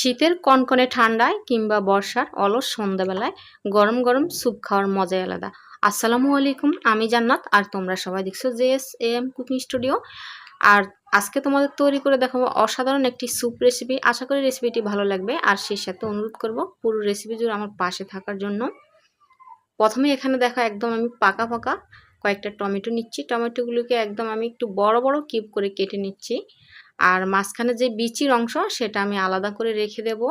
শীতের কনকনে ঠান্ডায় কিংবা বর্ষার অলস সন্ধ্যাবেলায় গরম গরম স্যুপ খাওয়ার মজাই আলাদা। আসসালামু আলাইকুম, আমি জান্নাত আর তোমরা সবাই দেখছ J S M cooking studio. আর আজকে তোমাদের তৈরি করে দেখাবো অসাধারণ একটি স্যুপ রেসিপি। আশা করি রেসিপিটি ভালো লাগবে। আর সেই সাথে অনুরোধ করব পুরো রেসিপি জুড়ে আমার পাশে থাকার জন্য। প্রথমে এখানে দেখা একদম আমি পাকা পাকা কয়েকটা টমেটো নিচ্ছি। টমেটোগুলোকে একদম আমি একটু বড় বড় কিপ করে কেটে নিচ্ছি। আর মাঝখানে যে বিচির অংশ, সেটা আমি আলাদা করে রেখে দেব।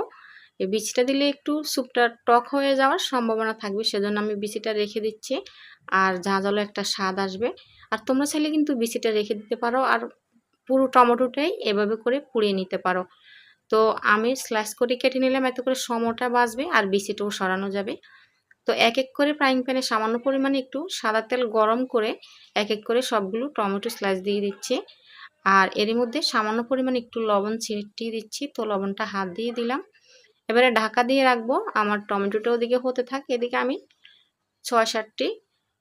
এই বিচিটা দিলে একটু স্যুপটা টক হয়ে যাওয়ার সম্ভাবনা থাকবে, সেজন্য আমি বিচিটা রেখে দিচ্ছি। আর যা ঝাঁঝালো একটা স্বাদ আসবে। আর তোমরা চাইলে কিন্তু বিচিটা রেখে দিতে পারো, আর পুরো টমেটোটাই এভাবে করে পুড়িয়ে নিতে পারো। তো আমি স্লাইস করে কেটে নিলাম, এত করে সমটা বাঁচবে আর বিচিটাও সরানো যাবে। তো এক এক করে ফ্রাইং প্যানে সামান্য পরিমাণে একটু সাদা তেল গরম করে এক এক করে সবগুলো টমেটো স্লাইস দিয়ে দিচ্ছি। আর এর মধ্যে সামান্য পরিমাণ একটু লবণ ছিটিয়ে দিচ্ছি। তো লবণটা হাত দিয়ে দিলাম। এবারে ঢাকা দিয়ে রাখব। আমার টমেটোটা ওদিকে হতে থাক। এদিকে আমি ছয় সাতটি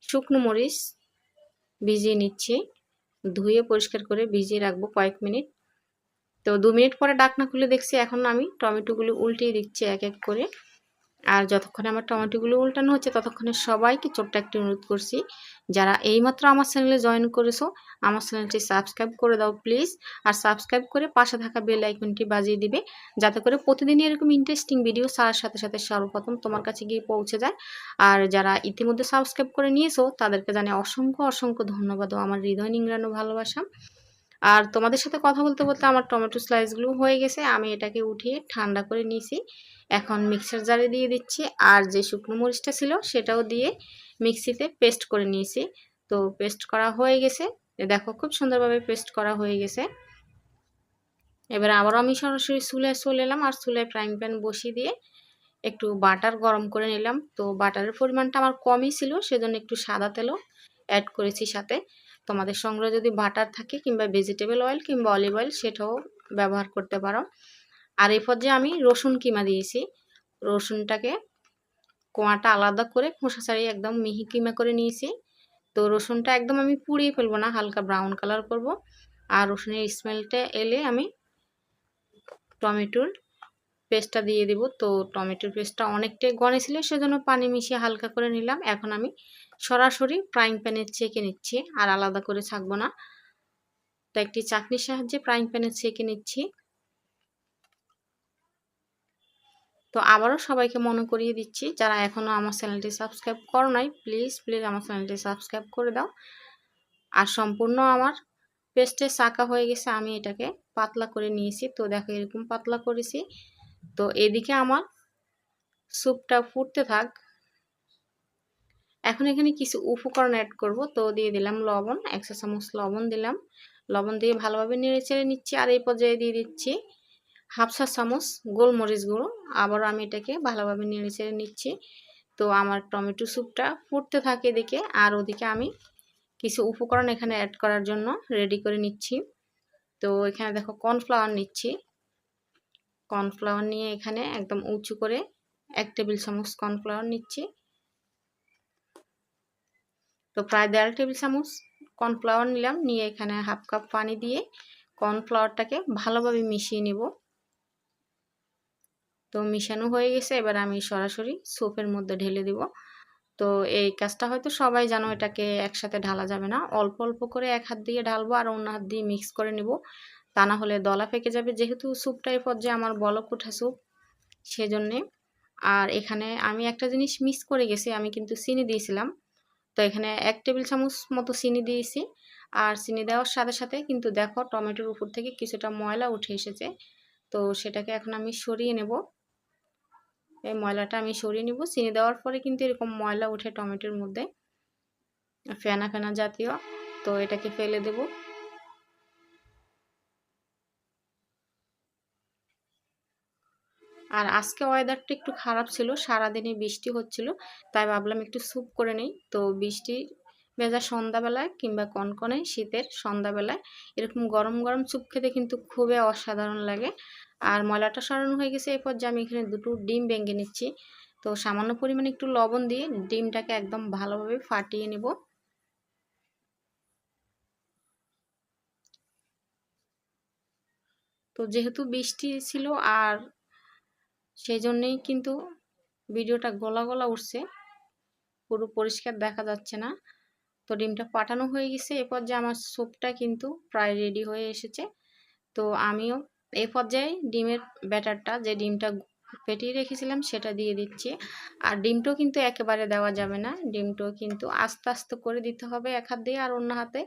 শুকনো মরিচ ভিজিয়ে নিচ্ছি। ধুয়ে পরিষ্কার করে ভিজিয়ে রাখব কয়েক মিনিট। তো দু মিনিট পরে ডাকনা খুলে দেখছি এখন আমি টমেটোগুলো উল্টিয়ে দিচ্ছি এক এক করে। আর যতক্ষণে আমার টমেটোগুলো উল্টানো হচ্ছে, ততক্ষণে সবাইকে ছোট্ট একটি অনুরোধ করছি, যারা এইমাত্র আমার চ্যানেলে জয়েন করেছ, আমার চ্যানেলটি সাবস্ক্রাইব করে দাও প্লিজ, আর সাবস্ক্রাইব করে পাশে থাকা বেল আইকনটি বাজিয়ে দিবে, যাতে করে প্রতিদিনই এরকম ইন্টারেস্টিং ভিডিও ছাড়ার সাথে সাথে সর্বপ্রথম তোমার কাছে গিয়ে পৌঁছে যায়। আর যারা ইতিমধ্যে সাবস্ক্রাইব করে নিয়েছো, তাদেরকে জানে অসংখ্য অসংখ্য ধন্যবাদ আমার হৃদয় নিংড়ানো ভালোবাসা। আর তোমাদের সাথে কথা বলতে বলতে আমার টমেটো স্লাইসগুলো হয়ে গেছে। আমি এটাকে উঠিয়ে ঠান্ডা করে নিয়েছি। এখন মিক্সার জারে দিয়ে দিচ্ছি। আর যে শুকনো মরিচটা ছিল সেটাও দিয়ে মিক্সিতে পেস্ট করে নিয়েছি। তো পেস্ট করা হয়ে গেছে। দেখো খুব সুন্দরভাবে পেস্ট করা হয়ে গেছে। এবার আবারও আমি সরাসরি চুলায় চলে এলাম আর চুলায় ফ্রাইং প্যান বসিয়ে দিয়ে একটু বাটার গরম করে নিলাম। তো বাটারের পরিমাণটা আমার কমই ছিল, সেজন্য একটু সাদা তেলও অ্যাড করেছি সাথে। তোমাদের সংগ্রহে যদি বাটার থাকে কিংবা ভেজিটেবল অয়েল কিংবা অলিভ অয়েল সেটাও ব্যবহার করতে পারো। আর এই পর্যায়ে আমি রসুন কিমা দিয়েছি। রসুনটাকে কোয়াটা আলাদা করে খোসা ছাড়িয়ে একদম মিহি কিমা করে নিয়েছি। তো রসুনটা একদম আমি পুড়িয়ে ফেলব না, হালকা ব্রাউন কালার করব। আর রসুনের স্মেলটা এলে আমি টমেটোর পেস্টটা দিয়ে দিব। তো টমেটোর পেস্টটা অনেকটাই গনে ছিল, সেজন্য পানি মিশিয়ে হালকা করে নিলাম। এখন আমি সরাসরি ফ্রাইং প্যানে ছেঁকে নিচ্ছি, আর আলাদা করে ছাকবো না। তো একটি চাকনির সাহায্যে ফ্রাইং প্যানে ছেঁকে নিচ্ছি। তো আবারও সবাইকে মনে করিয়ে দিচ্ছি, যারা এখনও আমার চ্যানেলটি সাবস্ক্রাইব করো নাই, প্লিজ প্লিজ আমার চ্যানেলটি সাবস্ক্রাইব করে দাও। আর সম্পূর্ণ আমার পেস্টে চাকা হয়ে গেছে, আমি এটাকে পাতলা করে নিয়েছি। তো দেখো এরকম পাতলা করেছি। তো এদিকে আমার স্যুপটা ফুটতে থাক। এখন এখানে কিছু উপকরণ অ্যাড করব। তো দিয়ে দিলাম লবণ, একশো চামচ লবণ দিলাম। লবণ দিয়ে ভালোভাবে নেড়ে চেড়ে নিচ্ছি আর এই পর্যায়ে দিয়ে দিচ্ছি হাফ চা চামচ গোলমরিচ গুঁড়ো। আবারও আমি এটাকে ভালোভাবে নেড়ে চেড়ে নিচ্ছি। তো আমার টমেটো স্যুপটা ফুটতে থাকে এদিকে। আর ওদিকে আমি কিছু উপকরণ এখানে অ্যাড করার জন্য রেডি করে নিচ্ছি। তো এখানে দেখো কর্নফ্লাওয়ার নিচ্ছি। কর্নফ্লাওয়ার নিয়ে এখানে একদম উঁচু করে এক টেবিল চামচ কর্নফ্লাওয়ার নিচ্ছি। তো প্রায় দেড় টেবিল চামচ কর্নফ্লাওয়ার নিলাম, নিয়ে এখানে হাফ কাপ পানি দিয়ে কর্নফ্লাওয়ারটাকে ভালোভাবে মিশিয়ে নিব। তো মিশানো হয়ে গেছে, এবার আমি সরাসরি সোপের মধ্যে ঢেলে দিব। তো এই কাজটা হয়তো সবাই জানো, এটাকে একসাথে ঢালা যাবে না। অল্প অল্প করে এক হাত দিয়ে ঢালবো আর অন্য হাত দিয়ে মিক্স করে নিব। তা না হলে দলা পেকে যাবে। যেহেতু স্যুপটা এই পর্যায়ে আমার বলক উঠা স্যুপ সেজন্যে। আর এখানে আমি একটা জিনিস মিস করে গেছি, আমি কিন্তু চিনি দিয়েছিলাম। তো এখানে এক টেবিল চামচ মতো চিনি দিয়েছি। আর চিনি দেওয়ার সাথে সাথে কিন্তু দেখো টমেটোর উপর থেকে কিছুটা ময়লা উঠে এসেছে। তো সেটাকে এখন আমি সরিয়ে নেব। এই ময়লাটা আমি সরিয়ে নিব। চিনি দেওয়ার পরে কিন্তু এরকম ময়লা উঠে টমেটোর মধ্যে। ফেনা ফেনা জাতীয়। তো এটাকে ফেলে দেব। আর আজকে ওয়েদারটা একটু খারাপ ছিল সারাদিনে বৃষ্টি হচ্ছিল, তাই ভাবলাম একটু স্যুপ করে নেই। তো বৃষ্টি ভেজা সন্ধ্যাবেলায় কিংবা কনকনে শীতের সন্ধ্যাবেলায় এরকম গরম গরম স্যুপ খেতে কিন্তু খুবই অসাধারণ লাগে। আর ময়লাটা সরানো হয়ে গেছে এরপর যে আমি এখানে দুটো ডিম ভেঙে নিচ্ছি। তো সামান্য পরিমাণে একটু লবণ দিয়ে ডিমটাকে একদম ভালোভাবে ফাটিয়ে নেব। তো যেহেতু বৃষ্টি ছিল আর সেই জন্যেই কিন্তু ভিডিওটা গলা গলা উঠছে। পুরো পরিষ্কার দেখা যাচ্ছে না। তো ডিমটা পাঠানো হয়ে গেছে। এ পর্যায়ে আমার স্যুপটা কিন্তু প্রায় রেডি হয়ে এসেছে। তো আমিও এই পর্যায়ে ডিমের ব্যাটারটা যে ডিমটা ফেটিয়ে রেখেছিলাম সেটা দিয়ে দিচ্ছি। আর ডিমটাও কিন্তু একেবারে দেওয়া যাবে না। ডিমটাও কিন্তু আস্তে আস্তে করে দিতে হবে এক হাত দিয়ে আর অন্য হাতে।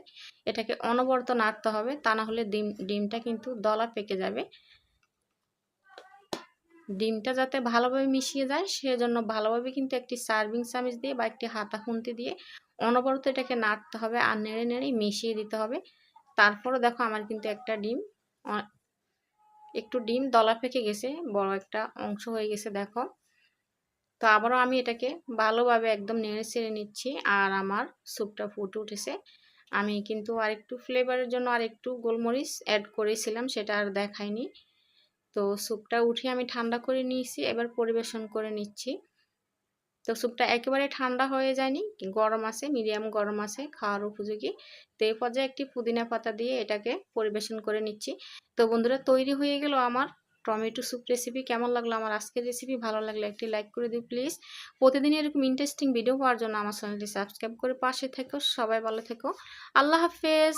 এটাকে অনবরত নাড়তে হবে। তা না হলে ডিম, ডিমটা কিন্তু দলা পেকে যাবে। ডিমটা যাতে ভালোভাবে মিশিয়ে যায়, সেজন্য ভালোভাবে কিন্তু একটি সার্ভিং চামচ দিয়ে বা একটি হাতা খুন্তি দিয়ে অনবরত এটাকে নাড়তে হবে আর নেড়ে নেড়ে মিশিয়ে দিতে হবে। তারপরে দেখো আমার কিন্তু একটা ডিম একটু ডিম দলা পেকে গেছে, বড় একটা অংশ হয়ে গেছে দেখো। তো আবারও আমি এটাকে ভালোভাবে একদম নেড়ে ছেড়ে নিচ্ছি আর আমার স্যুপটা ফুটে উঠেছে। আমি কিন্তু আরেকটু ফ্লেভারের জন্য আরেকটু গোলমরিচ অ্যাড করেছিলাম, সেটা আর দেখাইনি। তো স্যুপটা উঠিয়ে আমি ঠান্ডা করে নিয়েছি, এবার পরিবেশন করে নিচ্ছি। তো স্যুপটা একেবারে ঠান্ডা হয়ে যায়নি, গরম আছে মিডিয়াম গরম আছে, খাওয়ার উপযোগী। তো এই পর্যায়ে একটি পুদিনা পাতা দিয়ে এটাকে পরিবেশন করে নিচ্ছি। তো বন্ধুরা, তৈরি হয়ে গেল আমার টমেটো স্যুপ রেসিপি কেমন লাগল আমার আজকের রেসিপি ভালো লাগলে একটি লাইক করে দিও প্লিজ প্রতিদিন এরকম ইন্টারেস্টিং ভিডিও পাওয়ার জন্য আমার চ্যানেলটি সাবস্ক্রাইব করে পাশে থেকো। সবাই ভালো থেকো। আল্লাহ হাফেজ!